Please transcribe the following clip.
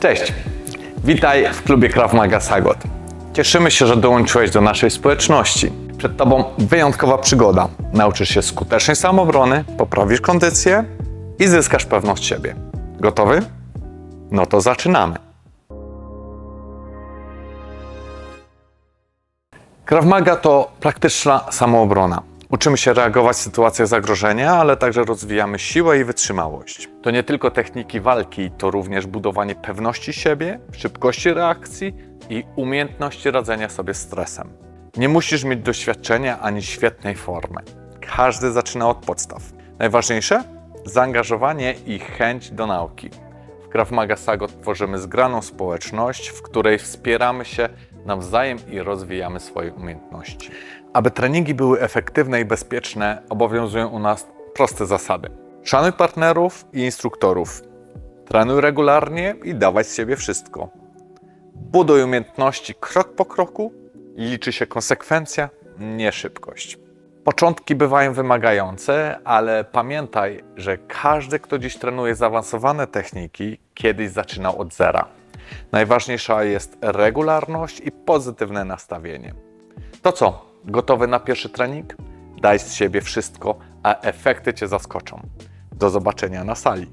Cześć, witaj w klubie Krav Maga Sagot. Cieszymy się, że dołączyłeś do naszej społeczności. Przed Tobą wyjątkowa przygoda. Nauczysz się skutecznej samoobrony, poprawisz kondycję i zyskasz pewność siebie. Gotowy? No to zaczynamy. Krav Maga to praktyczna samoobrona. Uczymy się reagować w sytuacjach zagrożenia, ale także rozwijamy siłę i wytrzymałość. To nie tylko techniki walki, to również budowanie pewności siebie, szybkości reakcji i umiejętności radzenia sobie z stresem. Nie musisz mieć doświadczenia ani świetnej formy. Każdy zaczyna od podstaw. Najważniejsze? Zaangażowanie i chęć do nauki. W Krav Maga Sagot tworzymy zgraną społeczność, w której wspieramy się nawzajem i rozwijamy swoje umiejętności. Aby treningi były efektywne i bezpieczne, obowiązują u nas proste zasady. Szanuj partnerów i instruktorów. Trenuj regularnie i dawaj z siebie wszystko. Buduj umiejętności krok po kroku i liczy się konsekwencja, nie szybkość. Początki bywają wymagające, ale pamiętaj, że każdy, kto dziś trenuje zaawansowane techniki, kiedyś zaczynał od zera. Najważniejsza jest regularność i pozytywne nastawienie. To co, gotowy na pierwszy trening? Daj z siebie wszystko, a efekty Cię zaskoczą. Do zobaczenia na sali.